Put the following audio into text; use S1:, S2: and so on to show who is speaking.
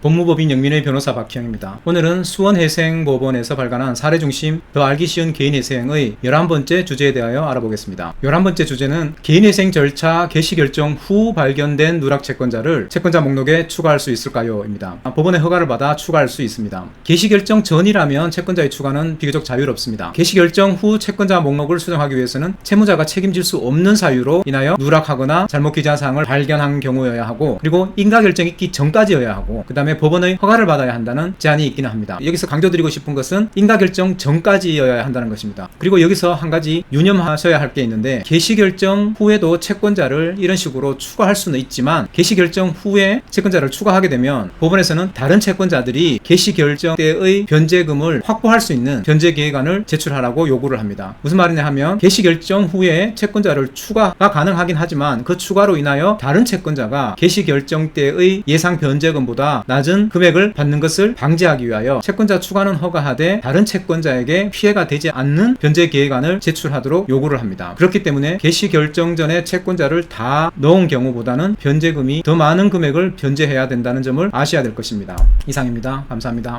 S1: 법무법인 영민의 변호사 박희영입니다. 오늘은 수원회생법원에서 발간한 사례 중심 더 알기 쉬운 개인회생의 11번째 주제에 대하여 알아보겠습니다. 11번째 주제는 개인회생 절차 개시 결정 후 발견된 누락 채권자를 채권자 목록에 추가할 수 있을까요? 입니다. 아, 법원의 허가를 받아 추가할 수 있습니다. 개시 결정 전이라면 채권자의 추가는 비교적 자유롭습니다. 개시 결정 후 채권자 목록을 수정하기 위해서는 채무자가 책임질 수 없는 사유로 인하여 누락하거나 잘못 기재한 사항을 발견한 경우여야 하고 그리고 인가 결정이 있기 전까지여야 하고 그 다음에 법원의 허가를 받아야 한다는 제한이 있기는 합니다. 여기서 강조드리고 싶은 것은 인가 결정 전까지여야 한다는 것입니다. 그리고 여기서 한 가지 유념하셔야 할 게 있는데 개시 결정 후에도 채권자를 이런 식으로 추가할 수는 있지만 개시 결정 후에 채권자를 추가하게 되면 법원에서는 다른 채권자들이 개시 결정 때의 변제금을 확보할 수 있는 변제 계획안을 제출하라고 요구를 합니다. 무슨 말이냐 하면 개시 결정 후에 채권자를 추가가 가능하긴 하지만 그 추가로 인하여 다른 채권자가 개시 결정 때의 예상 변제금보다 낮은 금액을 받는 것을 방지하기 위하여 채권자 추가는 허가하되 다른 채권자에게 피해가 되지 않는 변제 계획안을 제출하도록 요구를 합니다. 그렇기 때문에 개시 결정 전에 채권자를 다 넣은 경우보다는 변제금이 더 많은 금액을 변제해야 된다는 점을 아셔야 될 것입니다. 이상입니다. 감사합니다.